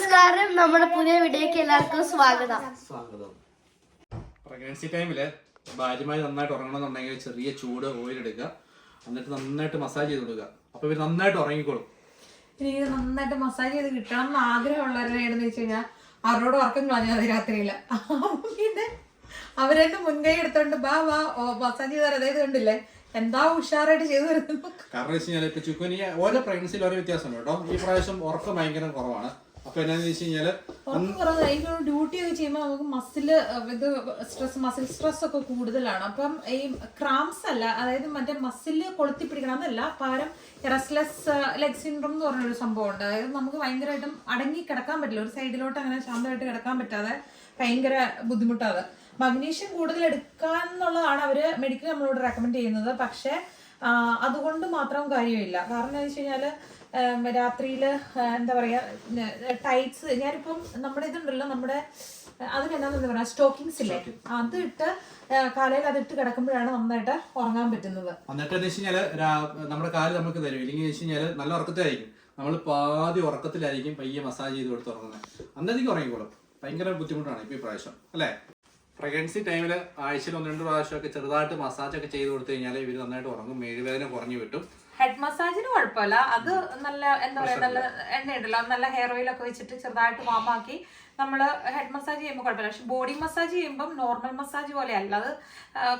നമസ്കാരം. നമ്മുടെ പുതിയ വീഡിയോക്ക് എല്ലാവർക്കും സ്വാഗതം. സ്വാഗതം. പ്രഗ്നൻസി ടൈമിൽ ഭാര്യമായി നന്നായിട്ട് ഉറങ്ങണമെന്നുണ്ടെങ്കിൽ ചെറിയ ചൂട് ഓയിൽ എടുക്കുക. എന്നിട്ട് നന്നായിട്ട് മസാജ് ചെയ്ത് കൊടുക്കുക. അപ്പൊ ഇവർ നന്നായിട്ട് ഉറങ്ങിക്കോളും. എനിക്ക് നന്നായിട്ട് മസാജ് ചെയ്ത് കിട്ടണം എന്ന് ആഗ്രഹമുള്ളവരുടെ വെച്ച് കഴിഞ്ഞാൽ അവരോട് ഉറക്കം കളഞ്ഞാൽ മതി രാത്രിയിൽ പിന്നെ അവരെന്നെ മുൻകൈ എടുത്തോണ്ട് ബാ വാ ഓ മസാജ് ചെയ്ത് അതായത് കണ്ടില്ലേ? എന്താ ഉഷാറായിട്ട് ചെയ്തു വരുന്നത് കാരണം വെച്ച് കഴിഞ്ഞാൽ ഇപ്പൊ ചുക്കുനി ഓരോ പ്രഗ്നൻസിയിൽ ഓരോ വ്യത്യാസമുണ്ട് കേട്ടോ. ഈ പ്രാവശ്യം ഉറക്കം ഭയങ്കര കുറവാണ്. അപ്പൊ എന്നാന്ന് വെച്ച് കഴിഞ്ഞാൽ ഡ്യൂട്ടി ഒക്കെ ചെയ്യുമ്പോൾ നമുക്ക് മസിൽ ഇത് സ്ട്രെസ് മസിൽ സ്ട്രെസ് ഒക്കെ കൂടുതലാണ്. അപ്പം ഈ ക്രാംസ് അല്ല അതായത് മറ്റേ മസിൽ കൊളുത്തി പിടിക്കണം എന്നല്ല പകരം റെസ്ലെസ് ലെഗ് സിൻഡ്രോം എന്ന് പറഞ്ഞൊരു സംഭവം ഉണ്ട് അതായത് നമുക്ക് ഭയങ്കരമായിട്ടും അടങ്ങി കിടക്കാൻ പറ്റില്ല. ഒരു സൈഡിലോട്ട് അങ്ങനെ ശാന്തമായിട്ട് കിടക്കാൻ പറ്റാതെ ഭയങ്കര ബുദ്ധിമുട്ടാണ്. മഗ്നീഷ്യം കൂടുതൽ എടുക്കാൻ എന്നുള്ളതാണ് അവർ മെഡിക്കൽ നമ്മളോട് റെക്കമെൻഡ് ചെയ്യുന്നത്. പക്ഷേ അതുകൊണ്ട് മാത്രം കാര്യമില്ല. കാരണം എന്താ വെച്ച് കഴിഞ്ഞാൽ രാത്രിയിൽ എന്താ പറയാ ടൈറ്റ്സ് ഞാനിപ്പം നമ്മുടെ ഇതുണ്ടല്ലോ നമ്മുടെ അതിനെന്താന്ന് പറയാ സ്റ്റോക്കിങ്സ് ഇല്ലേ? അത് ഇട്ട് കാലയിൽ അത് ഇട്ട് കിടക്കുമ്പോഴാണ് നന്നായിട്ട് ഉറങ്ങാൻ പറ്റുന്നത്. എന്നിട്ട് എന്ന് വെച്ച് കഴിഞ്ഞാൽ രാ- നമ്മുടെ കാൽ നമുക്ക് തരും. ഇല്ലെങ്കിൽ വെച്ച് കഴിഞ്ഞാൽ നല്ല ഉറക്കത്തിലായിരിക്കും. നമ്മൾ പാതി ഉറക്കത്തിലായിരിക്കും പയ്യെ മസാജ് ചെയ്ത് കൊടുത്ത് ഉറങ്ങുന്നത്. അന്നേക്ക് ഉറങ്ങിക്കോളും. ഭയങ്കര ബുദ്ധിമുട്ടാണ് ഇപ്പൊ ഈ പ്രാവശ്യം അല്ലേ? പ്രഗ്നൻസി ടൈമിൽ ആഴ്ചയിൽ ഒന്ന് രണ്ട് പ്രാവശ്യമൊക്കെ ചെറുതായിട്ട് മസാജ് ഒക്കെ ചെയ്ത് കൊടുത്തു കഴിഞ്ഞാൽ ഇവർ നന്നായിട്ട് ഉറങ്ങും. മേഴുവേദന കുറഞ്ഞു കിട്ടും. ഹെഡ് മസാജിന് കുഴപ്പമില്ല. അത് നല്ല എന്താ പറയാ നല്ല എണ്ണ ഉണ്ടല്ലോ നല്ല ഹെയർ ഓയിൽ ഒക്കെ വെച്ചിട്ട് ചെറുതായിട്ട് വാമാക്കി നമ്മൾ ഹെഡ് മസാജ് ചെയ്യുമ്പോൾ കുഴപ്പമില്ല. പക്ഷെ ബോഡി മസാജ് ചെയ്യുമ്പോൾ നോർമൽ മസാജ് പോലെ അല്ല. അത്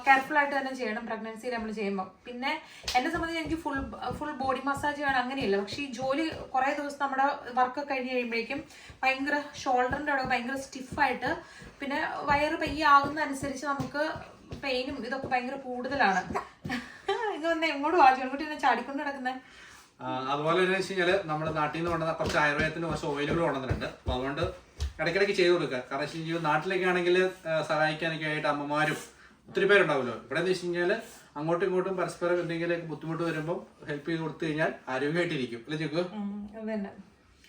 കെയർഫുൾ ആയിട്ട് തന്നെ ചെയ്യണം. പ്രഗ്നൻസിയിൽ നമ്മൾ ചെയ്യുമ്പോൾ പിന്നെ എന്നെ സംബന്ധിച്ച് എനിക്ക് ഫുൾ ഫുൾ ബോഡി മസാജ് വേണം അങ്ങനെയില്ല. പക്ഷേ ഈ ജോലി കുറേ ദിവസം നമ്മുടെ വർക്ക് കഴിഞ്ഞ് കഴിയുമ്പോഴേക്കും ഭയങ്കര ഷോൾഡറിന്റെ അവിടെ ഭയങ്കര സ്റ്റിഫായിട്ട് പിന്നെ വയറ് പയ്യെ ആകുന്നതനുസരിച്ച് നമുക്ക് പെയിനും ഇതൊക്കെ ഭയങ്കര കൂടുതലാണ്. വന്ന് എങ്ങോട്ട് എന്നെ ചാടിക്കൊണ്ട് കിടക്കുന്നേ ആ, അതുപോലെ തന്നെ വെച്ച് കഴിഞ്ഞാൽ നമ്മുടെ നാട്ടിൽ നിന്ന് കൊണ്ടുവന്ന കുറച്ച് ആയുർവേദത്തിന് കുറച്ച് ഓയിലുകൾ കൊണ്ടുവന്നിട്ടുണ്ട്. അപ്പൊ അതുകൊണ്ട് ഇടയ്ക്കിടയ്ക്ക് ചെയ്ത് കൊടുക്കുക. കാരണം വെച്ച് കഴിഞ്ഞാൽ നാട്ടിലേക്ക് ആണെങ്കിൽ സഹായിക്കാനൊക്കെ ആയിട്ട് അമ്മമാരും ഒത്തിരി പേരുണ്ടാവുമല്ലോ. ഇവിടെ എന്ന് വെച്ച് കഴിഞ്ഞാൽ അങ്ങോട്ടും ഇങ്ങോട്ടും പരസ്പരം എന്തെങ്കിലും ബുദ്ധിമുട്ട് വരുമ്പോൾ ഹെൽപ്പ് ചെയ്ത് കൊടുത്തു കഴിഞ്ഞാൽ ആരോഗ്യമായിട്ടിരിക്കും. അല്ലേ ചെക്കു?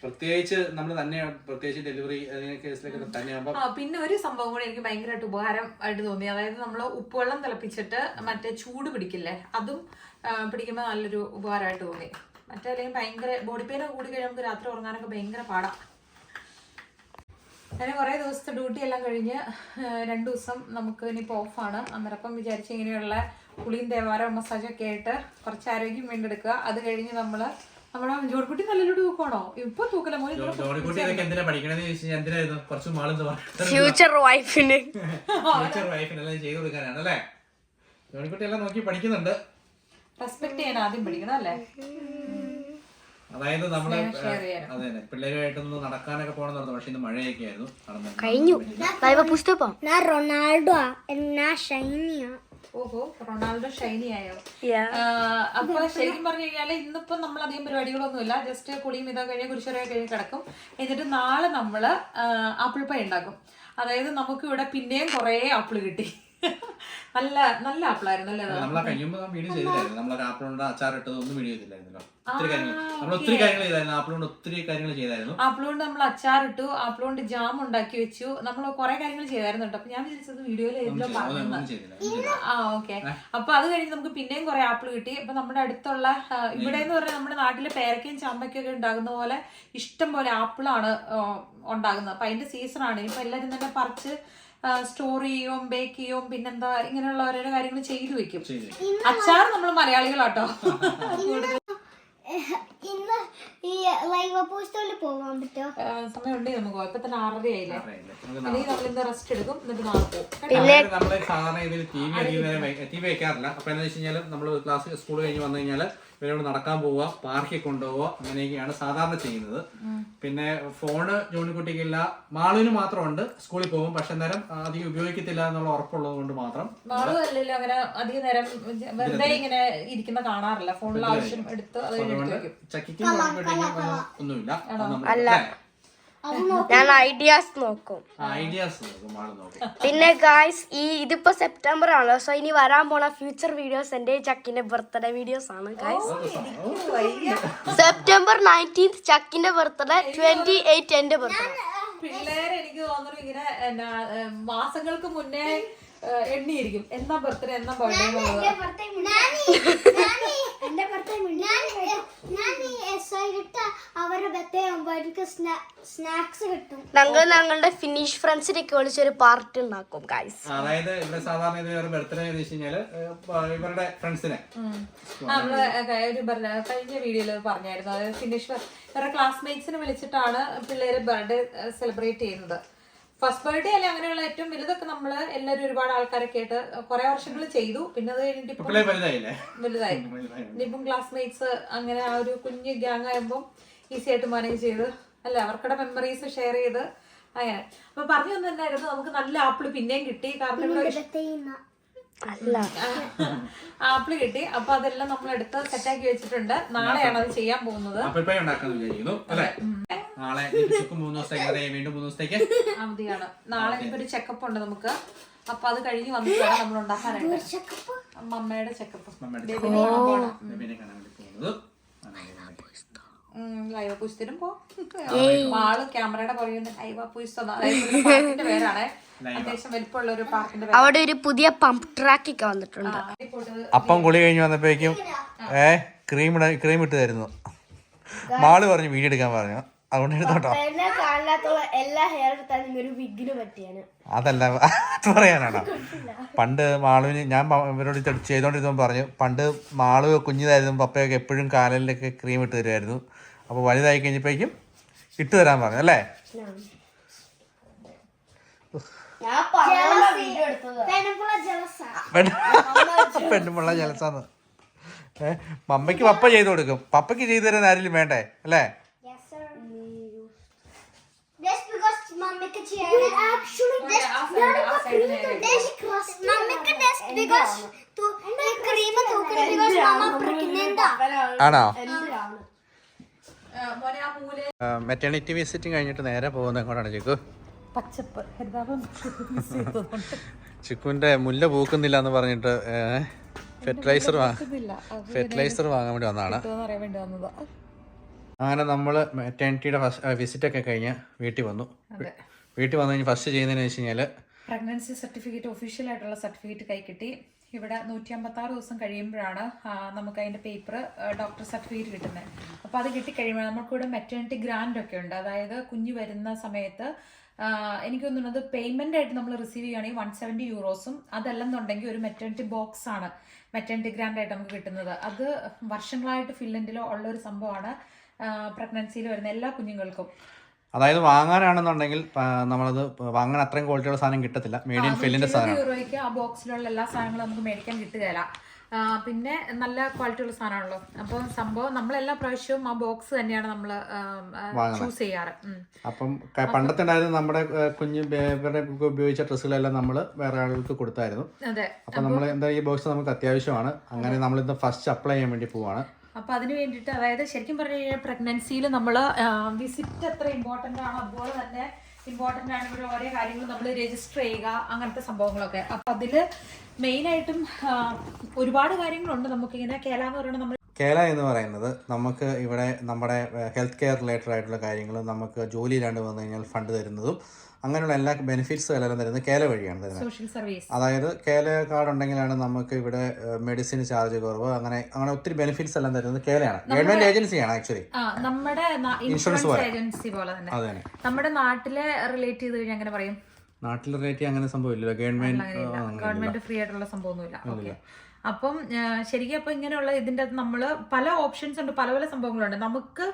പ്രത്യേകിച്ച് നമ്മൾ തന്നെ പ്രത്യേകിച്ച് ഡെലിവറി കേസിലൊക്കെ തന്നെയാകുമ്പോൾ പിന്നെ ഒരു സംഭവം കൂടി എനിക്ക് ഭയങ്കരമായിട്ട് ഉപകാരം ആയിട്ട് തോന്നി. അതായത് നമ്മൾ ഉപ്പുവെള്ളം തിളപ്പിച്ചിട്ട് മറ്റേ ചൂട് പിടിക്കില്ലേ? അതും പിടിക്കുമ്പോൾ നല്ലൊരു ഉപകാരമായിട്ട് തോന്നി. മറ്റേ അല്ലെങ്കിൽ ഭയങ്കര ബോഡി പെയിൻ കൂടി കഴിയുമ്പോൾ നമുക്ക് രാത്രി ഉറങ്ങാനൊക്കെ ഭയങ്കര പാടാ. അങ്ങനെ കുറേ ദിവസത്തെ ഡ്യൂട്ടി എല്ലാം കഴിഞ്ഞ് രണ്ട് ദിവസം നമുക്ക് ഇനിയിപ്പോൾ ഓഫാണ് അന്നേരപ്പം വിചാരിച്ച് ഇങ്ങനെയുള്ള കുളിയും ദേവാരം മസാജൊക്കെ ആയിട്ട് കുറച്ച് ആരോഗ്യം വീണ്ടെടുക്കുക. അത് കഴിഞ്ഞ് നമ്മൾ നമ്മുടെ ജോൺകുട്ടി നല്ലോട്ട് തൂക്കണോ ഇപ്പൊ തൂക്കല ഫ്യൂച്ചർ വൈഫിന് ഫ്യൂച്ചർ ചെയ്തു എല്ലാം നോക്കി പഠിക്കുന്നുണ്ട്. റെസ്പെക്ട് ചെയ്യാൻ ആദ്യം പഠിക്കണം അല്ലേ? അതായത് നമ്മൾ അതെ നടക്കാനൊക്കെ പോകണം നടന്നു പക്ഷെ ഇന്ന് മഴയൊക്കെ ആയിരുന്നു കഴിഞ്ഞു. പുസ്തകം റൊണാൾഡോ ഷൈനിയാ. ഓഹോ റൊണാൾഡോ ഷൈനി ആയോ? അപ്പൊ ശരിക്കും പറഞ്ഞു കഴിഞ്ഞാൽ ഇന്നിപ്പോ നമ്മൾ അധികം പരിപാടികളൊന്നുമില്ല. ജസ്റ്റ് കുളിയും ഇതാ കഴിഞ്ഞ് കുരിശറിയൊക്കെ കഴിഞ്ഞ് കിടക്കും. എന്നിട്ട് നാളെ നമ്മൾ ആപ്പിൾ പൈ ഉണ്ടാക്കും. അതായത് നമുക്ക് ഇവിടെ പിന്നെയും കുറേ ആപ്പിൾ കിട്ടി. നല്ല നല്ല ആപ്പിളായിരുന്നു അല്ലേ കഴിയുമ്പോ വീഡിയോ ചെയ്തില്ലായിരുന്നു? നമ്മളെ ആപ്പിൾ കൊണ്ട് അച്ചാർ ഇട്ടത് ഒന്നും വീഡിയോ ചെയ്തില്ലായിരുന്നല്ലോ. ഒത്തിരി കാര്യങ്ങൾ. നമ്മൾ ഒത്തിരി കാര്യങ്ങൾ ചെയ്തായിരുന്നു. ഒത്തിരി കാര്യങ്ങൾ ചെയ്തായിരുന്നു. ആപ്പിൾ കൊണ്ട് നമ്മൾ അച്ചാറിട്ടു ആപ്പിൾ കൊണ്ട് ജാം ഉണ്ടാക്കി വെച്ചു. നമ്മൾ കുറെ കാര്യങ്ങൾ ചെയ്തായിരുന്നു കേട്ടോ. അപ്പൊ ഞാൻ വിചാരിച്ചത് വീഡിയോയിൽ ഏതിലോ പറഞ്ഞു. ആ ഓക്കെ അപ്പൊ അത് കഴിഞ്ഞ് നമുക്ക് പിന്നെയും കുറെ ആപ്പിൾ കിട്ടി. അപ്പൊ നമ്മുടെ അടുത്തുള്ള ഇവിടെ എന്ന് പറഞ്ഞാൽ നമ്മുടെ നാട്ടിലെ പേരക്കയും ചാമ്പയ്ക്കും ഒക്കെ ഉണ്ടാകുന്ന പോലെ ഇഷ്ടം പോലെ ആപ്പിളാണ് ഉണ്ടാകുന്നത്. അപ്പൊ അതിന്റെ സീസൺ ആണ്. ഇപ്പൊ എല്ലാരും തന്നെ പറിച്ച് സ്റ്റോർ ചെയ്യും ബേക്ക് ചെയ്യും പിന്നെന്താ ഇങ്ങനെയുള്ള ഓരോരോ കാര്യങ്ങൾ ചെയ്തു വെക്കും. അച്ചാർ നമ്മൾ മലയാളികളാട്ടോ. ഇന്ന് ഈ ലൈവ് പോസ്റ്റോയിൽ പോകാൻ പറ്റുമോ സമയമുണ്ടെങ്കിൽ നമുക്ക്. പോകാം. ഇപ്പൊ തന്നെ ആറര ആയില്ലേ? അല്ലെങ്കിൽ നമ്മൾ ഇന്ന് റെസ്റ്റ് എടുക്കും. എന്നിട്ട് നാളെ പോകും നമ്മൾ സാധാരണ ഇതിൽ ടി വി ടി വി വെക്കാറില്ല. അപ്പൊ എന്താ വെച്ച് കഴിഞ്ഞാൽ നമ്മൾ ക്ലാസ് സ്കൂൾ കഴിഞ്ഞ് വന്നു കഴിഞ്ഞാൽ ഇവരോട് നടക്കാൻ പോവുക പാർക്കിൽ കൊണ്ടുപോവുക അങ്ങനെയൊക്കെയാണ് സാധാരണ ചെയ്യുന്നത്. പിന്നെ ഫോണ് ജോണിക്കുട്ടിക്കില്ല മാളിന് മാത്രമുണ്ട് സ്കൂളിൽ പോകും. പക്ഷെ നേരം അധികം ഉപയോഗിക്കത്തില്ല എന്നുള്ള ഉറപ്പുള്ളത് കൊണ്ട് മാത്രം. നാളെ അല്ലല്ലോ അങ്ങനെ അധിക നേരം വെറുതെ ഇങ്ങനെ ഇരിക്കുന്ന കാണാറില്ല. ഫോണിൽ ആവശ്യം എടുത്ത് അത് കഴിഞ്ഞ് എടുത്ത് വെക്കും. ചക്കിക്കും ഒന്നുമില്ല. ഞാൻ ഐഡിയാസ് നോക്കും. ഐഡിയാസ് പിന്നെ ഗായ്സ് ഈ ഇതിപ്പോ സെപ്റ്റംബർ ആണല്ലോ സോ ഇനി വരാൻ പോണ ഫ്യൂച്ചർ വീഡിയോസ് എന്റെ ചക്കിന്റെ ബർത്ത്ഡേ വീഡിയോസ് ആണ് ഗായ്സ് സെപ്റ്റംബർ നയന്റീൻത് ചക്കിന്റെ ബർത്ത്ഡേ ട്വന്റി എയ്റ്റ് എന്റെ ബർത്ത്ഡേ പിള്ളേരെ എനിക്ക് തോന്നുന്നു ഇങ്ങനെ മാസങ്ങൾക്ക് മുന്നേ എണ്ണിയിരിക്കും. എന്നാ ബർത്ത്ഡേ എന്നാ ബർത്ത്ഡേ എന്റെ ഞങ്ങൾ ഞങ്ങളുടെ ഫിനിഷ് ഫ്രണ്ട്സിനൊക്കെ വിളിച്ചൊരു പാർട്ടി ഉണ്ടാക്കും ഗൈസ് അതായത് ഇവിടെ സാധാരണ ഇത് ഒരു ബർത്ത്ഡേ എന്ന് വെച്ച് കഴിഞ്ഞാൽ ഇവരുടെ ഫ്രണ്ട്സിനെ നമ്മൾ ഒരു പറഞ്ഞ കഴിഞ്ഞ വീഡിയോയിൽ പറഞ്ഞായിരുന്നു. അതായത് ഫിനിഷ് ഇവരുടെ ക്ലാസ്മേറ്റ്സിനെ വിളിച്ചിട്ടാണ് പിള്ളേര് ബർത്ത്ഡേ സെലിബ്രേറ്റ് ചെയ്യുന്നത്. ഫസ്റ്റ് ബർത്ത്ഡേ അല്ലെ അങ്ങനെയുള്ള ഏറ്റവും വലുതൊക്കെ നമ്മൾ എല്ലാരും ഒരുപാട് ആൾക്കാരൊക്കെ കേട്ട് കുറെ വർഷങ്ങൾ ചെയ്തു. പിന്നെ അത് കഴിഞ്ഞിട്ട് വലുതായി. ഇനിയിപ്പം ക്ലാസ്മേറ്റ്സ് അങ്ങനെ ആ ഒരു കുഞ്ഞ് ഗ്യാങ് ആകുമ്പോൾ ഈസി ആയിട്ട് മാനേജ് ചെയ്ത് അല്ല അവർക്കുടെ മെമ്മറീസ് ഷെയർ ചെയ്ത് അങ്ങനെ. അപ്പൊ പറഞ്ഞു തന്നായിരുന്നു നമുക്ക് നല്ല ആപ്പിൾ പിന്നെയും കിട്ടി. കാരണം അല്ല. ആപ്പിൾ കിട്ടി. അപ്പൊ അതെല്ലാം നമ്മൾ എടുത്ത് സെറ്റാക്കി വെച്ചിട്ടുണ്ട്. നാളെയാണ് അത് ചെയ്യാൻ പോകുന്നത്. ആപ്പിൾ നാളെ മൂന്ന് ദിവസത്തേക്ക് വീണ്ടും മൂന്ന് ദിവസത്തേക്ക്? അവധിയാണ് നാളെ ഇപ്പൊ ഒരു ചെക്കപ്പ് ഉണ്ട് നമുക്ക്. അപ്പൊ അത് കഴിഞ്ഞ് വന്നിട്ടാണ് നമ്മൾ ഉണ്ടാക്കാനായിട്ട്. അമ്മയുടെ ചെക്കപ്പ് ലൈവ പുസ്തരും പോ. ആൾ ക്യാമറയുടെ പറയുന്നത് ലൈവ പുസ്തകം പേരാണ്. അത്യാവശ്യം ഒരു പാർക്കിന്റെ അവിടെ ഒരു പുതിയ പമ്പ് ട്രാക്ക് ഒക്കെ വന്നിട്ടുണ്ട്. അപ്പം കുളി കഴിഞ്ഞ് വന്നപ്പോഴേക്കും ഏ ക്രീം ഇട ക്രീം ഇട്ട് തരുന്നു. മാൾ പറഞ്ഞു വീഡിയോ എടുക്കാൻ പറഞ്ഞു. അതുകൊണ്ട് എടുത്തോട്ടോ. എന്നെ കാണാത്തുള്ള എല്ലാ ഹെയർ എടുത്താലും ഒരു വിഗിന് പറ്റിയാണ് അതല്ല പറയാനാണോ? പണ്ട് മാളുവിന് ഞാൻ ഇവരോട് ചെയ്തോണ്ടിരുന്നു ചെയ്തോണ്ടിരുന്നപ്പോൾ പറഞ്ഞു പണ്ട് മാളു കുഞ്ഞിതായിരുന്നു പപ്പയൊക്കെ എപ്പോഴും കാലിലൊക്കെ ക്രീം ഇട്ട് തരുമായിരുന്നു അപ്പോൾ വലുതായി കഴിഞ്ഞപ്പോഴേക്കും ഇട്ട് തരാൻ പറഞ്ഞു അല്ലേ ഞാൻ പറഞ്ഞ വീഡിയോ എടുത്തത് പെണ്ണുമ്പുള്ള ജലസ പെണ്ണ് പെണ്ണുമുള്ള ജലസാന്ന് ഏ മമ്മയ്ക്ക് പപ്പ ചെയ്തു കൊടുക്കും. പപ്പയ്ക്ക് ചെയ്തു തരാൻ ആരെങ്കിലും വേണ്ടേ? അല്ലേ? ആണോ? മെറ്റേണിറ്റി വിസിറ്റിംഗ് കഴിഞ്ഞിട്ട് നേരെ പോകുന്നത് എങ്ങോട്ടാണ് ചിക്കു. പച്ചപ്പ്. ഹരിതാപം ചിക്കുവിന്റെ മുല്ല പൂക്കുന്നില്ല എന്ന് പറഞ്ഞിട്ട് ഫെർട്ടിലൈസർ ഫെർട്ടിലൈസർ വാങ്ങാൻ വേണ്ടി വന്നതാണ്. അങ്ങനെ നമ്മൾ മെറ്റേണിറ്റിയുടെ ഫസ്റ്റ് വിസിറ്റ് ഒക്കെ കഴിഞ്ഞ് വീട്ടിൽ വന്നു. വീട്ടിൽ വന്നു കഴിഞ്ഞ് ഫസ്റ്റ് ചെയ്യുന്നതിന് വെച്ച് കഴിഞ്ഞാൽ പ്രഗ്നൻസി സർട്ടിഫിക്കറ്റ് ഒഫീഷ്യൽ ആയിട്ടുള്ള സർട്ടിഫിക്കറ്റ് കൈ കിട്ടി. ഇവിടെ നൂറ്റി അമ്പത്തി ആറ് ദിവസം കഴിയുമ്പോഴാണ് നമുക്ക് അതിന്റെ പേപ്പർ ഡോക്ടർ സർട്ടിഫിക്കറ്റ് കിട്ടുന്നത്. അപ്പോൾ അത് കിട്ടിക്കഴിയുമ്പോൾ നമുക്കിവിടെ മെറ്റേണിറ്റി ഗ്രാൻഡ് ഒക്കെ ഉണ്ട്. അതായത് കുഞ്ഞ് വരുന്ന സമയത്ത് എനിക്ക് തോന്നുന്നത് പേയ്മെന്റ് ആയിട്ട് നമ്മൾ റിസീവ് ചെയ്യുകയാണെങ്കിൽ വൺ സെവന്റി യൂറോസും അതല്ലെന്നുണ്ടെങ്കിൽ ഒരു മെറ്റേണിറ്റി ബോക്സ് ആണ് മെറ്റേണിറ്റി ഗ്രാൻഡ് ആയിട്ട് നമുക്ക് കിട്ടുന്നത്. അത് വർഷങ്ങളായിട്ട് ഫിൻലൻഡിലോ ഉള്ള ഒരു സംഭവമാണ്. പ്രഗ്നൻസിയിൽ വരുന്ന എല്ലാ കുഞ്ഞുങ്ങൾക്കും. അതായത് വാങ്ങാനാണെന്നുണ്ടെങ്കിൽ നമ്മളത് വാങ്ങാൻ അത്രയും ക്വാളിറ്റിയുള്ള സാധനം കിട്ടത്തില്ല. മീഡിയം ഇൻ ഇരുപത് സാധനം ആ ബോക്സിലുള്ള എല്ലാ സാധനങ്ങളും നമുക്ക് മേടിക്കാൻ കിട്ടുകയില്ല. പിന്നെ നല്ല ക്വാളിറ്റി ഉള്ള സാധനമാണല്ലോ. അപ്പോൾ സംഭവം നമ്മൾ എല്ലാ പ്രാവശ്യവും ആ ബോക്സ് തന്നെയാണ് നമ്മൾ ചൂസ് ചെയ്യാറ്. അപ്പം പണ്ടത്തെ ഉണ്ടായിരുന്ന നമ്മുടെ കുഞ്ഞു ഉപയോഗിച്ച ഡ്രസ്സുകളെല്ലാം നമ്മൾ വേറെ ആളുകൾക്ക് കൊടുത്തായിരുന്നു. അതെ. അപ്പം നമ്മൾ എന്താ ഈ ബോക്സ് നമുക്ക് അത്യാവശ്യമാണ്. അങ്ങനെ നമ്മൾ ഇന്ന് ഫസ്റ്റ് അപ്ലൈ ചെയ്യാൻ വേണ്ടി പോവാണ്. അപ്പോൾ അതിന് വേണ്ടിയിട്ട് അതായത് ശരിക്കും പറഞ്ഞു കഴിഞ്ഞാൽ പ്രഗ്നൻസിയിൽ നമ്മൾ വിസിറ്റ് എത്ര ഇമ്പോർട്ടന്റ് ആണോ അതുപോലെ തന്നെ ഇമ്പോർട്ടന്റ് ആണ് ഇവിടെ ഓരോ കാര്യങ്ങൾ നമ്മൾ രജിസ്റ്റർ ചെയ്യുക അങ്ങനത്തെ സംഭവങ്ങളൊക്കെ. അപ്പോൾ അതിൽ മെയിനായിട്ടും ഒരുപാട് കാര്യങ്ങളുണ്ട് നമുക്കിങ്ങനെ കേല എന്ന് പറയുന്നത് നമ്മൾ കേല എന്ന് പറയുന്നത് നമുക്ക് ഇവിടെ നമ്മുടെ ഹെൽത്ത് കെയർ റിലേറ്റഡ് ആയിട്ടുള്ള കാര്യങ്ങൾ നമുക്ക് ജോലിയിലാണ്ട് വന്നു കഴിഞ്ഞാൽ ഫണ്ട് തരുന്നതും അങ്ങനെയുള്ള എല്ലാ ബെനിഫിറ്റ്സും എല്ലാം തരുന്നത് കേല വഴിയാണ് തരുന്നത്. സോഷ്യൽ സർവീസ് അതായത് കേല കാർഡ് ഉണ്ടെങ്കിലാണ് നമുക്ക് ഇവിടെ മെഡിസിൻ ചാർജ് കുറവ് അങ്ങനെ അങ്ങനെ ഒത്തിരി ബെനിഫിറ്റ്സ് എല്ലാം തരുന്നത് കേലയാണ് ഗവൺമെന്റ് ഏജൻസിയാണ് ആക്ച്വലി നമ്മുടെ ഇൻഷുറൻസ് ഏജൻസി പോലെ. തന്നെ. നമ്മുടെ നാട്ടിലെ റിലേറ്റ് ചെയ്ത് കഴിഞ്ഞാൽ അങ്ങനെ പറയും നാട്ടിൽ റേറ്റ് അങ്ങനെ സംഭവമില്ലല്ലോ. ഗവൺമെന്റ് ഗവൺമെന്റ് ഫ്രീ ആയിട്ടുള്ള സംഭവമൊന്നുമില്ല. ഓക്കെ അപ്പം ശരിക്കും അപ്പൊ ഇങ്ങനെയുള്ള ഇതിന്റെ അകത്ത് നമ്മൾ പല ഓപ്ഷൻസ് ഉണ്ട് പല പല സംഭവങ്ങളുണ്ട്. നമുക്ക്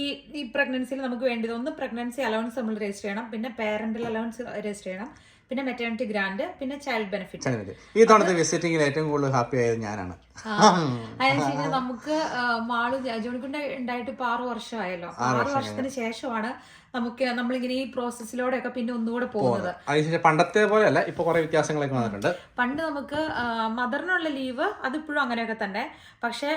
ഈ ഈ പ്രഗ്നൻസിയിൽ നമുക്ക് വേണ്ടത് ഒന്ന് പ്രഗ്നൻസി അലവൻസ് നമ്മൾ രജിസ്റ്റർ ചെയ്യണം പിന്നെ പേരന്റൽ അലവൻസ് രജിസ്റ്റർ ചെയ്യണം പിന്നെ മെറ്റേണിറ്റി ഗ്രാൻഡ് പിന്നെ ചൈൽഡ് ബെനിഫിറ്റ് ഈ തവണത്തെ വിസിറ്റിംഗിൽ ഏറ്റവും കൂടുതൽ ഹാപ്പി ആയത് ഞാനാണ്. അതെന്ന് നമുക്ക് മാളു മാൾ ജോണിക്കുണ്ട് ഉണ്ടായിട്ട് ഇപ്പൊ ആറു വർഷമായല്ലോ. ആറു വർഷത്തിന് ശേഷമാണ് നമുക്ക് നമ്മളിങ്ങനെ ഈ പ്രോസസ്സിലൂടെയൊക്കെ പിന്നെ ഒന്നുകൂടെ പോകുന്നത്. അതിനുശേഷം പണ്ടത്തെ പോലെയല്ല ഇപ്പൊ കുറെ വ്യത്യാസങ്ങളൊക്കെ വന്നിട്ടുണ്ട്. പണ്ട് നമുക്ക് മദറിനുള്ള ലീവ് അതിപ്പോഴും അങ്ങനെയൊക്കെ തന്നെ. പക്ഷെ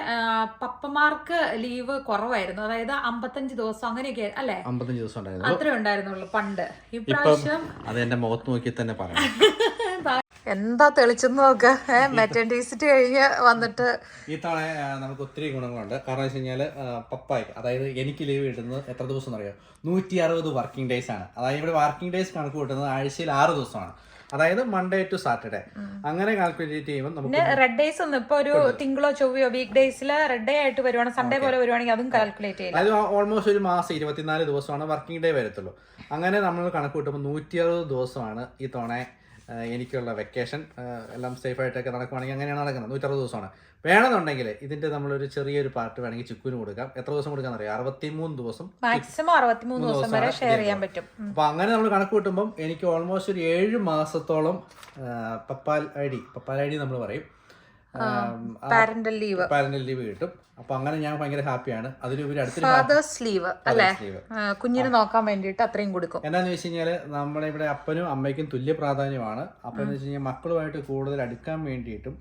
പപ്പമാർക്ക് ലീവ് കുറവായിരുന്നു. അതായത് അമ്പത്തഞ്ച് ദിവസം അങ്ങനെയൊക്കെ അല്ലേ? അമ്പത്തഞ്ച് ദിവസം അത്രേ ഉണ്ടായിരുന്നുള്ളൂ പണ്ട്. ഇപ്രാവശ്യം അത് എന്റെ മുഖത്ത് നോക്കി തന്നെ പറയാം. എന്താ തെളിച്ചെന്ന് നോക്ക. മെറ്റൻഡീസിറ്റി കഴിഞ്ഞ് വന്നിട്ട് ഈ തവണ നമുക്ക് ഒത്തിരി ഗുണങ്ങളുണ്ട്. കാരണം വെച്ച് കഴിഞ്ഞാൽ പപ്പായി അതായത് എനിക്ക് ലീവ് കിട്ടുന്നത് എത്ര ദിവസം അറിയാം നൂറ്റി അറുപത് വർക്കിംഗ് ഡേയ്സ് ആണ്. അതായത് ഇവിടെ വർക്കിംഗ് ഡേയ്സ് കണക്ക് കൂട്ടുന്നത് ആഴ്ചയിൽ ആറ് ദിവസമാണ്. അതായത് മൺഡേ ടു സാറ്റർഡേ അങ്ങനെ കാൽക്കുലേറ്റ് ചെയ്യുമ്പോൾ നമുക്ക് റെഡ് ഡേയ്സ് ഒന്നും ഇപ്പൊ ഒരു തിങ്കളോ ചൊവ്വയോ വീക്ക് ഡേയ്സിൽ റെഡ് ഡേ ആയിട്ട് വരുവാണെങ്കിൽ സൺഡേ പോലെ വരുവാണെങ്കിൽ അതും കാൽക്കുലേറ്റ് ചെയ്യാം അതായത് ഓൾമോസ്റ്റ് ഒരു മാസം ഇരുപത്തിനാല് ദിവസമാണ് വർക്കിംഗ് ഡേ വരത്തുള്ളൂ. അങ്ങനെ നമ്മൾ കണക്ക് കൂട്ടുമ്പോൾ നൂറ്റി അറുപത് ദിവസമാണ് ഈ തവണ എനിക്കുള്ള വെക്കേഷൻ എല്ലാം സേഫ് ആയിട്ടൊക്കെ നടക്കുവാണെങ്കിൽ അങ്ങനെയാണ് നടക്കുന്നത്. നൂറ്ററുപത് ദിവസമാണ്. വേണമെന്നുണ്ടെങ്കിൽ ഇതിന്റെ നമ്മളൊരു ചെറിയൊരു പാർട്ട് വേണമെങ്കിൽ ചുക്കുവിന് കൊടുക്കാം. എത്ര ദിവസം കൊടുക്കാൻ അറിയാം അറുപത്തിമൂന്ന് ദിവസം മാക്സിമം അറുപത്തിമൂന്ന് ദിവസം വരെ ഷെയർ ചെയ്യാൻ പറ്റും. അപ്പൊ അങ്ങനെ നമ്മൾ കണക്ക് കൂട്ടുമ്പം എനിക്ക് ഓൾമോസ്റ്റ് ഒരു ഏഴ് മാസത്തോളം പപ്പാൽ ഐ ഡി പപ്പാൽ ഐ ഡി നമ്മൾ പറയും. പാരന്റൽ ലീവ് പാരന്റൽ ലീവ് കിട്ടും. അപ്പൊ അങ്ങനെ ഞാൻ ഭയങ്കര ഹാപ്പിയാണ്. അതിലുപരി അടുത്ത ഫാദേഴ്സ് ലീവ് അല്ലേ? കുഞ്ഞിനെ നോക്കാൻ വേണ്ടിയിട്ട് അത്രയും കൊടുക്കും. എന്താന്ന് വെച്ച് കഴിഞ്ഞാൽ നമ്മുടെ ഇവിടെ അപ്പനും അമ്മയ്ക്കും തുല്യ പ്രാധാന്യമാണ്. അപ്പൊ എന്ന് വെച്ച് കഴിഞ്ഞാൽ മക്കളുമായിട്ട് കൂടുതൽ അടുക്കാൻ വേണ്ടിയിട്ടും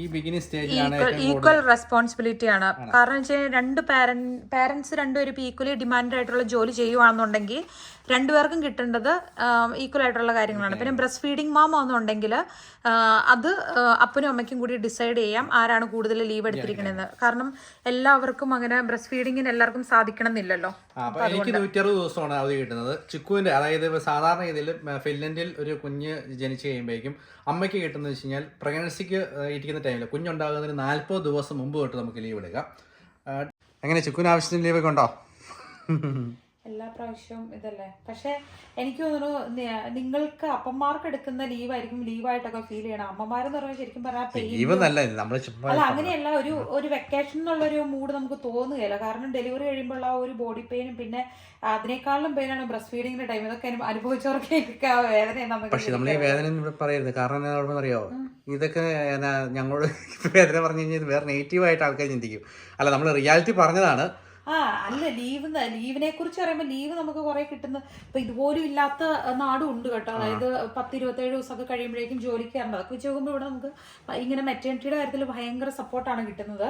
ഈ ബിഗിനിങ് സ്റ്റേജിലാണ് ഈക്വൽ റെസ്പോൺസിബിലിറ്റി ആണ്. കാരണം വെച്ച് കഴിഞ്ഞാൽ രണ്ട് പാരന്റ് പാരന്റ്സ് രണ്ടുപേരും ഇപ്പൊ ഈക്വലി ഡിമാൻഡ് ആയിട്ടുള്ള ജോലി ചെയ്യുവാണെന്നുണ്ടെങ്കിൽ രണ്ടുപേർക്കും കിട്ടേണ്ടത് ഈക്വൽ ആയിട്ടുള്ള കാര്യങ്ങളാണ്. പിന്നെ ബ്രസ്റ്റ് ഫീഡിങ് മാം ആണെന്നുണ്ടെങ്കിൽ അത് അപ്പനും അമ്മയ്ക്കും കൂടി ഡിസൈഡ് ചെയ്യാം ആരാണ് കൂടുതൽ ലീവ് എടുത്തിരിക്കുന്നത് കാരണം എല്ലാവർക്കും അങ്ങനെ ബ്രസ്റ്റ് ഫീഡിങ്ങിന് എല്ലാവർക്കും സാധിക്കണം എന്നില്ലല്ലോ എനിക്ക് നൂറ്ററുപത് ദിവസമാണ് അവധി കിട്ടുന്നത്. ചിക്കുവിന്റെ അതായത് സാധാരണ രീതിയിൽ ഫിൻലൻഡിൽ ഒരു കുഞ്ഞ് ജനിച്ചു കഴിയുമ്പോഴേക്കും അമ്മയ്ക്ക് കിട്ടുന്നത് വെച്ച് കഴിഞ്ഞാൽ പ്രഗ്നൻസിക്ക് ഇരിക്കുന്ന ടൈമിൽ കുഞ്ഞുണ്ടാകുന്നതിന് നാൽപ്പത് ദിവസം മുമ്പ് തൊട്ട് നമുക്ക് ലീവ് എടുക്കാം. അങ്ങനെ എങ്ങനെ ചിക്കുവിന് ആവശ്യത്തിന് ലീവ് ഒക്കെ ഉണ്ടോ? എല്ലാ പ്രാവശ്യവും ഇതല്ലേ? പക്ഷേ എനിക്ക് തോന്നുന്നു നിങ്ങൾക്ക് അപ്പന്മാർക്ക് എടുക്കുന്ന ലീവായിരിക്കും ലീവായിട്ടൊക്കെ ഫീൽ ചെയ്യണം. അമ്മമാരെന്ന് പറഞ്ഞാൽ ശരിക്കും പറഞ്ഞാൽ അല്ല അങ്ങനെയല്ല ഒരു ഒരു വെക്കേഷൻ എന്നുള്ള ഒരു മൂഡ് നമുക്ക് തോന്നുകയില്ല. കാരണം ഡെലിവറി കഴിയുമ്പോൾ ആ ഒരു ബോഡി പെയിനും പിന്നെ അതിനേക്കാളും പെയിനാണ് ബ്രസ്റ്റ് ഫീഡിങ്ങിന്റെ ടൈം ഇതൊക്കെ അനു- അനുഭവിച്ചവർക്ക് ആ വേദന പക്ഷെ നമ്മൾ ഈ വേദന പറയരുത്. കാരണം അറിയോ? ഇതൊക്കെ ഞങ്ങളോട് വേദന പറഞ്ഞു കഴിഞ്ഞാൽ വേറെ നെഗറ്റീവ് ആയിട്ട് ആൾക്കാർ ചിന്തിക്കും. അല്ല നമ്മൾ റിയാലിറ്റി പറഞ്ഞതാണ്. ആ അല്ല ലീവ് ലീവിനെ കുറിച്ച് പറയുമ്പോൾ ലീവ് നമുക്ക് കുറെ കിട്ടുന്ന ഇപ്പൊ ഇതുപോലും ഇല്ലാത്ത നാടും ഉണ്ട് കേട്ടോ. അതായത് പത്ത് ഇരുപത്തേഴ് ദിവസമൊക്കെ കഴിയുമ്പോഴേക്കും ജോലിക്ക് കയറേണ്ടത് അതൊക്കെ വെച്ച് നോക്കുമ്പോൾ ഇവിടെ നമുക്ക് ഇങ്ങനെ മെറ്റേണിറ്റിയുടെ കാര്യത്തിൽ ഭയങ്കര സപ്പോർട്ടാണ് കിട്ടുന്നത്.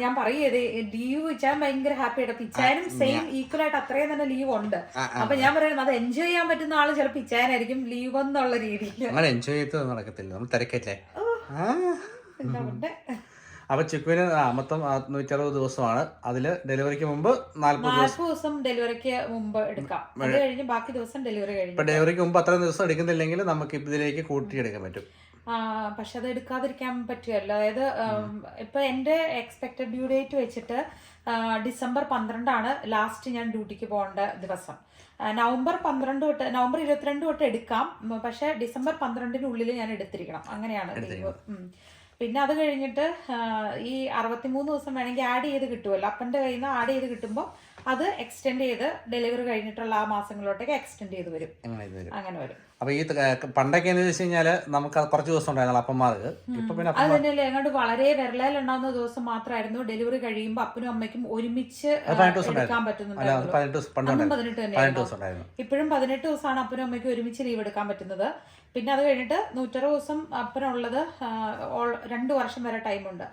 ഞാൻ പറയത് ലീവ് വെച്ചാൽ ഭയങ്കര ഹാപ്പി ആയിട്ട് പിച്ചാനും സെയിം ഈക്വൽ ആയിട്ട് അത്രയും തന്നെ ലീവ് ഉണ്ട്. അപ്പൊ ഞാൻ പറയുന്നത് അത് എൻജോയ് ചെയ്യാൻ പറ്റുന്ന ആൾ ചിലപ്പോൾ പിച്ചാനായിരിക്കും ലീവ് എന്നുള്ള രീതിയിൽ എൻജോയ് ചെയ്ത് നടക്കത്തില്ല. നമ്മൾ തിരക്കല്ലേ? എന്താ അപ്പൊ ചിക്കുവിന് ആ, മൊത്തം നൂറ്ററുപത് ദിവസമാണ്. അതിൽ ഡെലിവറിക്ക് മുമ്പ് നാല്പത് ദിവസം. നാൽപ്പത് ദിവസം ഡെലിവറിക്ക് മുമ്പ് എടുക്കാം. അത് കഴിഞ്ഞ് ബാക്കി ദിവസം ഡെലിവറി കഴിഞ്ഞു ഇപ്പൊ ഡെലിവറിക്ക് മുമ്പ് അത്രയും ദിവസം എടുക്കുന്നില്ലെങ്കിൽ നമുക്ക് ഇതിലേക്ക് കൂട്ടിയെടുക്കാൻ പറ്റും. ആ, പക്ഷെ അത് എടുക്കാതിരിക്കാൻ പറ്റുമല്ലോ അതായത് ഉം, ഇപ്പൊ എന്റെ എക്സ്പെക്ടഡ് ഡ്യൂ ഡേറ്റ് വെച്ചിട്ട് ആ, ഡിസംബർ പന്ത്രണ്ടാണ് ലാസ്റ്റ് ഞാൻ ഡ്യൂട്ടിക്ക് പോകേണ്ട ദിവസം. ആ, നവംബർ പന്ത്രണ്ട് തൊട്ട് നവംബർ ഇരുപത്തിരണ്ട് തൊട്ട് എടുക്കാം. ഉം, പക്ഷെ ഡിസംബർ പന്ത്രണ്ടിനുള്ളിൽ ഞാൻ എടുത്തിരിക്കണം. അങ്ങനെയാണ് ലീവ് ഉം. പിന്നെ അത് കഴിഞ്ഞിട്ട് ഈ അറുപത്തിമൂന്ന് ദിവസം വേണമെങ്കിൽ ആഡ് ചെയ്ത് കിട്ടുമല്ലോ അപ്പന്റെ കയ്യിൽ നിന്ന് ആഡ് ചെയ്ത് കിട്ടുമ്പോൾ അത് എക്സ്റ്റെൻഡ് ചെയ്ത് ഡെലിവറി കഴിഞ്ഞിട്ടുള്ള ആ മാസങ്ങളിലോട്ടേക്ക് എക്സ്റ്റെൻഡ് ചെയ്ത് വരും. അങ്ങനെ വരും. അപ്പൊ ഈ പണ്ടൊക്കെ എന്ന് വെച്ച് കഴിഞ്ഞാൽ നമുക്ക് കുറച്ച് ദിവസം ഉണ്ടായിരുന്നു അപ്പന്മാർക്ക്. ഇപ്പൊ പിന്നെ അത് തന്നെയല്ലേ അങ്ങോട്ട് വളരെ വിരലാലുണ്ടാവുന്ന ദിവസം മാത്രമായിരുന്നു ഡെലിവറി കഴിയുമ്പോൾ അപ്പനും അമ്മയ്ക്കും ഒരുമിച്ച് എടുക്കാൻ പറ്റുന്നുണ്ടായിരുന്നു ഇപ്പോഴും പതിനെട്ട് ദിവസമാണ് അപ്പനും അമ്മയ്ക്കും ഒരുമിച്ച് ലീവ് എടുക്കാൻ പറ്റുന്നത്. പിന്നെ അത് കഴിഞ്ഞിട്ട് നൂറ്ററുപത് ദിവസം അപ്പനുള്ളത് രണ്ടു വർഷം വരെ ടൈമുണ്ട്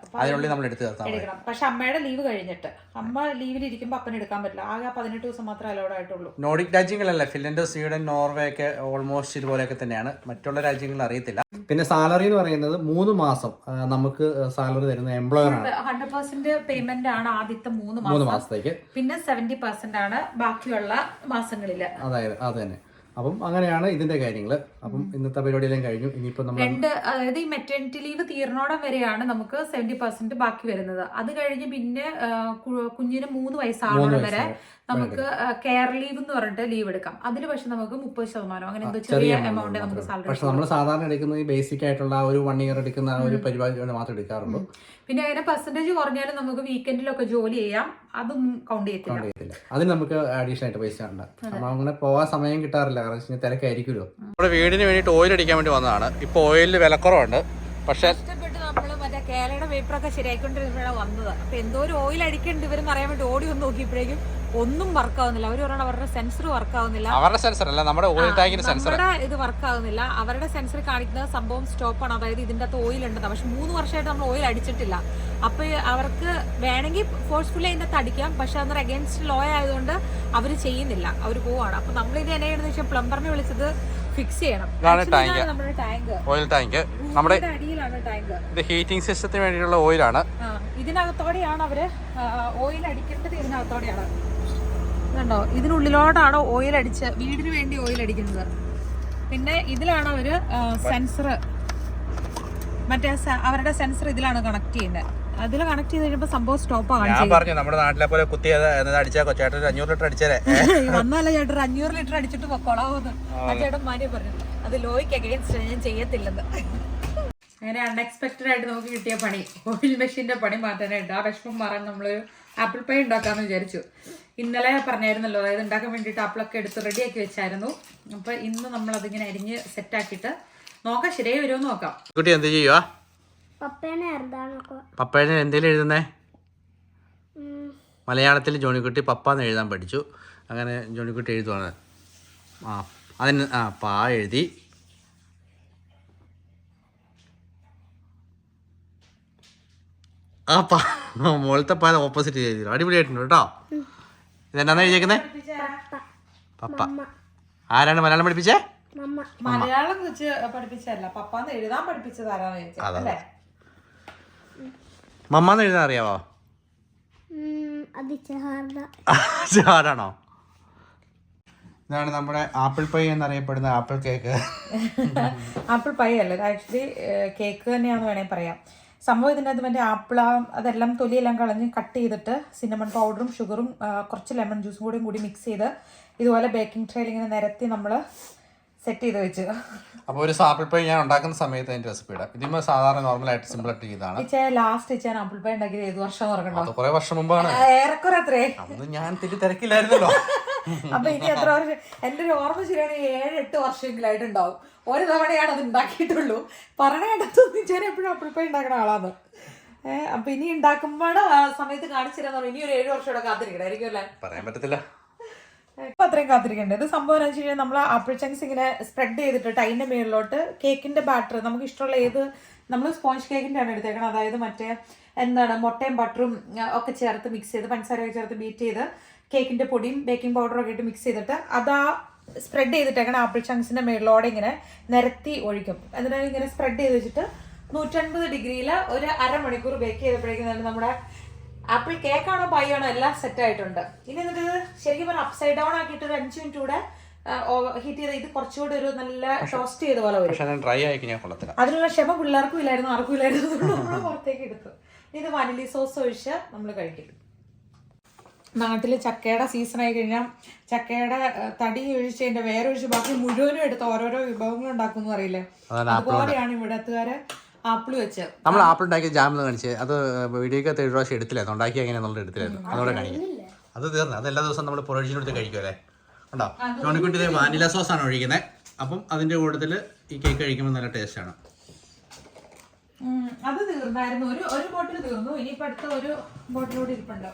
എടുക്കണം. പക്ഷെ അമ്മയുടെ ലീവ് കഴിഞ്ഞിട്ട്. അമ്മ ലീവിൽ ഇരിക്കുമ്പോൾ അപ്പൻ എടുക്കാൻ പറ്റില്ല. ആകെ ആ പതിനെട്ട് ദിവസം മാത്രമേ അലോഡ് ആയിട്ടുള്ളൂ. നോർഡിക് രാജ്യങ്ങളല്ലേ? ഫിൻലൻഡ് സ്വീഡൻ നോർവേ ഒക്കെ ഓൾമോസ്റ്റ് ഇതുപോലെയൊക്കെ തന്നെയാണ്. മറ്റുള്ള രാജ്യങ്ങളിൽ അറിയത്തില്ല. പിന്നെ സാലറി എന്ന് പറയുന്നത് മൂന്ന് മാസം നമുക്ക് സാലറി തരുന്ന എംപ്ലോയർ ആണ്. ഹൺഡ്രഡ് പെർസെന്റ് പേയ്മെന്റ് ആണ് ആദ്യത്തെ മൂന്ന് മൂന്ന് മാസത്തേക്ക്. പിന്നെ സെവന്റി പെർസെന്റ് ആണ് ബാക്കിയുള്ള മാസങ്ങളിൽ അതായത് അത് തന്നെ. അപ്പം അങ്ങനെയാണ് ഇതിന്റെ കാര്യങ്ങൾ അപ്പം ഇന്നത്തെ പരിപാടിയെല്ലാം കഴിഞ്ഞു. ഇനിയിപ്പോ നമ്മൾ രണ്ട് അതായത് ഈ മെറ്റേണിറ്റി ലീവ് തീർന്നോടം വരെയാണ് നമുക്ക് സെവന്റി പെർസെന്റ് ബാക്കി വരുന്നത്. അത് കഴിഞ്ഞ് പിന്നെ കുഞ്ഞിന് മൂന്ന് വയസ്സാവണം വരെ നമുക്ക് കെയർ ലീവ് എന്ന് പറഞ്ഞിട്ട് ലീവ് എടുക്കാം. അതിൽ പക്ഷെ നമുക്ക് മുപ്പത് ശതമാനം അങ്ങനെ എന്തോ ചെറിയ എമൗണ്ട് നമുക്ക് സാലറി പക്ഷെ നമ്മൾ സാധാരണ എടുക്കുന്നത് ഈ ബേസിക് ആയിട്ടുള്ള ഒരു വൺ ഇയർ എടുക്കുന്ന ഒരു പരിപാടി മാത്രം എടുക്കാറുള്ളൂ. പിന്നെ അതിന്റെ പെർസെന്റേജ് കുറഞ്ഞാലും നമുക്ക് വീക്കെൻഡിലൊക്കെ ജോലി ചെയ്യാം. അതൊന്നും കൗണ്ട് ചെയ്യത്തില്ല. അതിന് നമുക്ക് അഡീഷണൽ ആയിട്ട് പൈസ ഉണ്ട്. അങ്ങനെ പോകാൻ സമയം കിട്ടാറില്ല. കാരണം വെച്ച് കഴിഞ്ഞാൽ തിരക്കായിരിക്കുമല്ലോ. നമ്മുടെ വീടിന് വേണ്ടിയിട്ട് ഓയിൽ അടിക്കാൻ വേണ്ടി വന്നതാണ്. ഇപ്പോൾ ഓയിലിന് വിലക്കുറവുണ്ട്. പക്ഷെ കേരളയുടെ പേപ്പറൊക്കെ ശരിയായിക്കൊണ്ടിരുന്നപ്പോഴാണ് വന്നത്. അപ്പൊ എന്തോ ഒരു ഓയിൽ അടിക്കേണ്ടി ഇവരെന്ന് അറിയാൻ വേണ്ടി ഓടി വന്ന് നോക്കിയപ്പോഴേക്കും ഒന്നും വർക്ക് ആവുന്നില്ല. അവർ പറയണ അവരുടെ സെൻസർ വർക്ക് ആവുന്നില്ല. അവരുടെ സെൻസർ അല്ല നമ്മുടെ ഓയിൽ ടാങ്കിന്റെ സെൻസർ ഇത് വർക്ക് ആവുന്നില്ല. അവരുടെ സെൻസർ കാണിക്കുന്ന സംഭവം സ്റ്റോപ്പ് ആണ്. അതായത് ഇതിന്റെ അകത്ത് ഓയിൽ ഉണ്ടെന്ന്. പക്ഷെ മൂന്ന് വർഷമായിട്ട് നമ്മൾ ഓയിൽ അടിച്ചിട്ടില്ല. അപ്പൊ അവർക്ക് വേണമെങ്കിൽ ഫോഴ്സ്ഫുള്ളി അതിന്റെ അകത്ത് അടിക്കാം പക്ഷെ അന്നേരം അഗേൻസ്റ്റ് ലോ ആയതുകൊണ്ട് അവർ ചെയ്യുന്നില്ല. അവർ പോവാണ്. അപ്പൊ നമ്മൾ ഇത് എന്നെയാണെന്ന് വെച്ചാൽ പ്ലംബറിനെ വിളിച്ചത് ഫിക്സ് ചെയ്യണം. ഇതാണ് Actually നമ്മുടെ ടാങ്ക് ഓയിൽ ടാങ്ക് നമ്മുടെ അടിയിലാണ് ടാങ്ക് ഇത് ഹീറ്റിംഗ് സിസ്റ്റത്തിന് വേണ്ടിയിട്ടുള്ള ഓയിലാണ് ഇതിനകത്തോടെയാണ് അവർ ഓയിൽ അടിക്കേണ്ടത് ഇതിനകത്തോടെയാണ്. കണ്ടോ? ഇതിനുള്ളിലോട്ടാണ് ഓയിൽ അടിച്ച് വീടിന് വേണ്ടി ഓയിൽ അടിക്കുന്നത്. പിന്നെ ഇതിലാണ് അവർ സെൻസർ മറ്റേ അവരുടെ സെൻസർ ഇതിലാണ് കണക്ട് ചെയ്യുന്നത്. അതിൽ കണക്ട് ചെയ്ത് കഴിയുമ്പോൾ സംഭവം സ്റ്റോപ്പ് ഞാൻ പറഞ്ഞു നമ്മുടെ നാട്ടിലെ പോലെ കുത്തിയത് എന്നത് അടിച്ചാ ചേട്ടൻ അഞ്ഞൂറ് ലിറ്റർ അടിച്ചേരെ. വന്നല്ല ചേട്ടൻ അഞ്ഞൂറ് ലിറ്റർ അടിച്ചിട്ട് പൊക്കോളാവുന്നു ആ. ചേട്ടൻ മാനിയ പറഞ്ഞു അത് ലോയ്ക്ക് അഗേൻസ്റ്റ് ഞാൻ ചെയ്യത്തില്ലെന്ന്. അങ്ങനെ അൺഎക്സ്പെക്ടഡ് ആയിട്ട് നമുക്ക് കിട്ടിയ പണി. ഓയിൽ മെഷീന്റെ പണി മാറ്റാനായിട്ട് ആ വിഷമം മാറാൻ നമ്മൾ ആപ്പിൾ പൈ ഉണ്ടാക്കാന്ന് വിചാരിച്ചു. ഇന്നലെ പറഞ്ഞായിരുന്നല്ലോ അതായത് ഉണ്ടാക്കാൻ വേണ്ടിയിട്ട് ആപ്പിളൊക്കെ എടുത്ത് റെഡിയാക്കി വെച്ചായിരുന്നു. അപ്പൊ ഇന്ന് നമ്മൾ അതിങ്ങനെ അരിഞ്ഞ് സെറ്റ് ആക്കിയിട്ട് നോക്കാം ശരിയായി വരുമോ നോക്കാം. കുട്ടി എന്ത് ചെയ്യുവാ? പപ്പേനെ എന്തേലും എഴുതുന്നേ? മലയാളത്തിൽ ജോണിക്കുട്ടി പപ്പ എന്ന് എഴുതാൻ പഠിച്ചു. അങ്ങനെ ജോണിക്കുട്ടി എഴുതുവാണ്. ആ അതിന് ആ പാ എഴുതി. ആ പാ മുകളത്തെ പാ ഓപ്പോസിറ്റ് ചെയ്തു അടിപൊളിയായിട്ടുണ്ട് കേട്ടോ. ഇതെന്നാന്ന് എഴുതിയേക്കുന്നേ? പപ്പ. ആരാണ് മലയാളം പഠിപ്പിച്ചേ? മലയാളം പഠിപ്പിച്ചല്ല പപ്പാന്ന് എഴുതാൻ പഠിപ്പിച്ചത് ആരാണ് അല്ലേ? മമ്മാന്ന് എഴുതാൻ അറിയാവോ? ആരാണോ ഇതാണ് നമ്മുടെ ആപ്പിൾ പൈ എന്നറിയപ്പെടുന്ന ആപ്പിൾ കേക്ക്. ആപ്പിൾ പൈ അല്ല ആക്ച്വലി കേക്ക് തന്നെയാണെന്ന് വേണേൽ പറയാം. സംഭവം ഇതിന്റെ അത് മറ്റേ ആപ്പിൾ അതെല്ലാം തൊലിയെല്ലാം കളഞ്ഞ് കട്ട് ചെയ്തിട്ട് സിന്നമൺ പൗഡറും ഷുഗറും കുറച്ച് ലെമൺ ജ്യൂസും കൂടിയും കൂടി മിക്സ് ചെയ്ത് ഇതുപോലെ ബേക്കിംഗ് ട്രേയിൽ ഇങ്ങനെ നിരത്തി നമ്മൾ സെറ്റ് ചെയ്ത് വെച്ചു. അപ്പോൾ ഒരു ആപ്പിൾ പൈ ഞാൻ ഉണ്ടാക്കുന്ന സമയത്ത് അതിന്റെ റെസിപ്പി ഇടാം. ഇതിമ സാധാരണ നോർമൽ ആയിട്ട് സിമ്പിൾ ആയിട്ട് ഇച്ച ലാസ്റ്റ് ഞാൻ ആപ്പിൾ പൈ ഉണ്ടാക്കിയത് ഏത് വർഷം തുറക്കണ്ടോ അത് കുറെ വർഷം മുമ്പാണ്. ഏറെക്കുറെ അത്രേ. അന്ന് ഞാൻ തിരി തിരക്കില്ലായിരുന്നല്ലോ അപ്പൊ ഇനി എത്ര വർഷം? എന്റെ ഒരു ഓർമ്മ ശരിയാണെങ്കിൽ ഏഴ് എട്ട് വർഷമെങ്കിലായിട്ടുണ്ടാവും ഒരു തവണയാണ് അത് ഉണ്ടാക്കിയിട്ടുള്ളൂ. പറയണേണ്ടതൊന്നും ഞാൻ എപ്പോഴും ആപ്പിൾ പൈ ഉണ്ടാക്കുന്ന ആളാണ് അപ്പൊ ഇനി ഉണ്ടാക്കുമ്പോഴാണ് ആ സമയത്ത് കാണിച്ചിരുന്നു ഇനി ഒരു ഏഴ് വർഷം ഇവിടെ കാത്തിരിക്കണായിരിക്കും അല്ലേ പറയാൻ പറ്റത്തില്ല. ഇപ്പൊ അത്രയും കാത്തിരിക്കേണ്ടത് ഇത് സംഭവം എന്ന് വെച്ച് കഴിഞ്ഞാൽ നമ്മൾ ആപ്പിൾ ചങ്ക്സ് ഇങ്ങനെ സ്പ്രെഡ് ചെയ്തിട്ട് അതിന്റെ മേളിലോട്ട് കേക്കിന്റെ ബാറ്റർ നമുക്ക് ഇഷ്ടമുള്ള ഏത് നമ്മൾ സ്പോഞ്ച് കേക്കിന്റെ ആണ് എടുത്തേക്കണം അതായത് മറ്റേ എന്താണ് മുട്ടയും ബട്ടറും ഒക്കെ ചേർത്ത് മിക്സ് ചെയ്ത് പഞ്ചസാരയൊക്കെ ചേർത്ത് ബീറ്റ് ചെയ്ത് കേക്കിന്റെ പൊടിയും ബേക്കിംഗ് പൗഡറും ഒക്കെ ഇട്ട് മിക്സ് ചെയ്തിട്ട് അതാ സ്പ്രെഡ് ചെയ്തിട്ടേക്കണം ആപ്പിൾ ചങ്ക്സിന്റെ മേളിലോടെ ഇങ്ങനെ നിരത്തി ഒഴിക്കും. എന്നിട്ട് ഇങ്ങനെ സ്പ്രെഡ് ചെയ്ത് വെച്ചിട്ട് നൂറ്റൻപത് ഡിഗ്രിയിൽ ഒരു അരമണിക്കൂർ ബേക്ക് ചെയ്തപ്പോഴേക്കും നമ്മുടെ ആപ്പിൾ കേക്ക് ആണോ പൈ ആണോ എല്ലാം സെറ്റ് ആയിട്ടുണ്ട്. ഇനി എന്നിട്ട് ഇത് ശരിക്കും പറഞ്ഞാൽ അപ്സൈഡ് ഡൗൺ ആക്കിയിട്ട് ഒരു അഞ്ച് മിനിറ്റ് കൂടെ ഹീറ്റ് ചെയ്ത് ഇത് കുറച്ചുകൂടി ഒരു നല്ല ടോസ്റ്റ് ചെയ്ത പോലെ വരും. ഡ്രൈ ആയി കൊള്ളത്തില്ല. അതിനുള്ള ക്ഷമ പിള്ളേർക്കും ഇല്ലായിരുന്നു ആർക്കും ഇല്ലായിരുന്നു നമ്മൾ പുറത്തേക്ക് എടുത്തു. ഇത് വനിലി സോസ് ഒഴിച്ച് നമ്മൾ കഴിക്കും. നാട്ടിൽ ചക്കയുടെ സീസൺ ആയി കഴിഞ്ഞാൽ ചക്കയുടെ തടി ഒഴിച്ചതിന്റെ വേറെ ഒഴിച്ച് ബാക്കി മുഴുവനും എടുത്ത് ഓരോരോ വിഭവങ്ങൾ ഉണ്ടാക്കും അറിയില്ലേ അതുപോലെയാണ് ഇവിടത്തുകാര് ആപ്പിൾ വെച്ച്. നമ്മൾ ആപ്പിൾ ഉണ്ടാക്കിയ ജാമിൽ കാണിച്ച് അത് വീഡിയോക്കകത്ത് ഏഴ് പ്രാവശ്യം എടുത്തില്ലായിരുന്നു ഉണ്ടാക്കി എങ്ങനെയാണെന്നുള്ളത് എടുത്തില്ലായിരുന്നു. അതോടെ കാണിക്കും. അത് തീർന്നു. അത് എല്ലാ ദിവസവും നമ്മൾ പ്രൊവിഷനെടുത്ത് കഴിക്കുമല്ലേ ഉണ്ടോ ജോണിക്കുട്ടി ഇതേ വാനില സോസ് ആണ് ഒഴിക്കുന്നത്. അപ്പം അതിന്റെ കൂട്ടത്തിൽ ഈ കേക്ക് കഴിക്കുമ്പോൾ നല്ല ടേസ്റ്റ് ആണ്. അത് തീർന്നായിരുന്നു. ഒരു ഒരു ബോട്ടിൽ തീർന്നു. ഇനിയിപ്പോ അടുത്ത ഒരു ബോട്ടിലൂടെ ഇരിപ്പുണ്ടോ.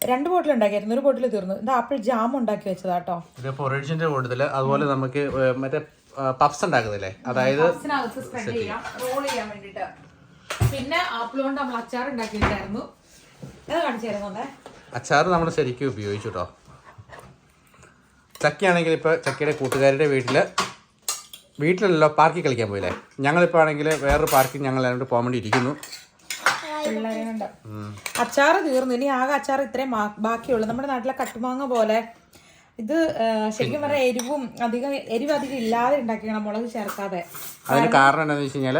രണ്ട് ബോട്ടിൽ ഉണ്ടാക്കിയായിരുന്നു. ഒരു ബോട്ടിൽ തീർന്നു. ഇത് ആപ്പിൾ ജാം ഉണ്ടാക്കി വെച്ചതാട്ടോ ഇത് കൂട്ടത്തിൽ അതുപോലെ നമുക്ക് മറ്റേ പപ്സ് ഉണ്ടാക്കുന്നില്ലേ? അതായത് സ്പ്രെഡ് ചെയ്യാം. റോൾ ചെയ്യാൻ വേണ്ടിട്ട് പിന്നെ ആപ്പിൾ കൊണ്ട് നമ്മൾ അച്ചാർ ഉണ്ടാക്കിയിട്ടുണ്ടായിരുന്നു. അത് അച്ചാർ നമ്മൾ ശരിക്കും ഉപയോഗിച്ചു കേട്ടോ ചക്കയാണെങ്കിൽ ഇപ്പോൾ ചക്കയുടെ കൂട്ടുകാരുടെ വീട്ടിൽ വീട്ടിലല്ലോ പാർക്കിൽ കളിക്കാൻ പോയില്ലേ? ഞങ്ങളിപ്പോൾ ആണെങ്കിൽ വേറൊരു പാർക്കിൽ ഞങ്ങൾ അതിനോട് പോകാൻ വേണ്ടി ഇരിക്കുന്നു. അച്ചാറ് അച്ചാർ തീർന്നു. ഇനി ആകെ അച്ചാർ ഇത്രയും ബാക്കിയുള്ളൂ. നമ്മുടെ നാട്ടിലെ കട്ടുമാങ്ങ പോലെ ഇത് ശരിക്കും പറഞ്ഞാൽ എരിവും അധികം എരിവ് അധികം ഇല്ലാതെ ഉണ്ടാക്കിയാണ് മുളക് ചേർക്കാതെ. അതിന് കാരണം എന്താണെന്ന് വെച്ച് കഴിഞ്ഞാൽ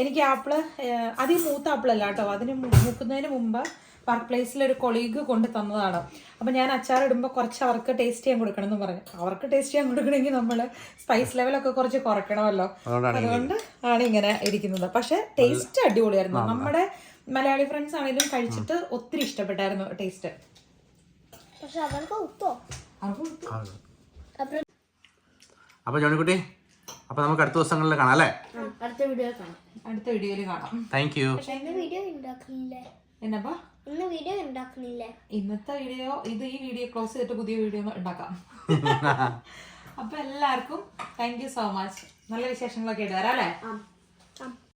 എനിക്ക് ആപ്പിൾ അധികം മൂത്ത ആപ്പിളല്ല കേട്ടോ. അതിന് മൂക്കുന്നതിന് മുമ്പ് വർക്ക് പ്ലേസിൽ ഒരു കൊളീഗ് കൊണ്ട് തന്നതാണ്. അപ്പൊ ഞാൻ അച്ചാർ ഇടുമ്പോൾ കുറച്ച് അവർക്ക് ടേസ്റ്റ് ചെയ്യാൻ കൊടുക്കണം എന്ന് പറഞ്ഞു. അവർക്ക് ടേസ്റ്റ് ചെയ്യാൻ കൊടുക്കണമെങ്കിൽ നമ്മൾ സ്പൈസ് ലെവലൊക്കെ കുറച്ച് കുറയ്ക്കണമല്ലോ. അതുകൊണ്ട് ആണ് ഇങ്ങനെ ഇരിക്കുന്നത്. പക്ഷെ ടേസ്റ്റ് അടിപൊളിയായിരുന്നു. നമ്മുടെ മലയാളി ഫ്രണ്ട്സ് ആണെങ്കിലും കഴിച്ചിട്ട് ഒത്തിരി ഇഷ്ടപ്പെട്ടായിരുന്നു ടേസ്റ്റ് പക്ഷെ അവർക്ക് ഉത്തോ? അപ്പൊ അപ്പോൾ ജോണിക്കുട്ടി അപ്പൊ നമുക്ക് അടുത്ത ദിവസങ്ങളിൽ കാണാം അല്ലേ? അടുത്ത വീഡിയോ കാണാം. അടുത്ത വീഡിയോയിൽ കാണാം. താങ്ക് യു വീഡിയോ ഉണ്ടാക്കുന്നില്ലേ എന്നപ്പാ? ഇന്ന് വീഡിയോ ഉണ്ടാക്കുന്നില്ലേ ഇന്നത്തെ വീഡിയോ ഇത് ഈ വീഡിയോ ക്ലോസ് ചെയ്തിട്ട് പുതിയ വീഡിയോ ഉണ്ടാക്കാം അപ്പൊ എല്ലാവർക്കും താങ്ക് യു സോ മച്ച് നല്ല വിശേഷങ്ങളൊക്കെ ഇട്ട് തരാം അല്ലേ?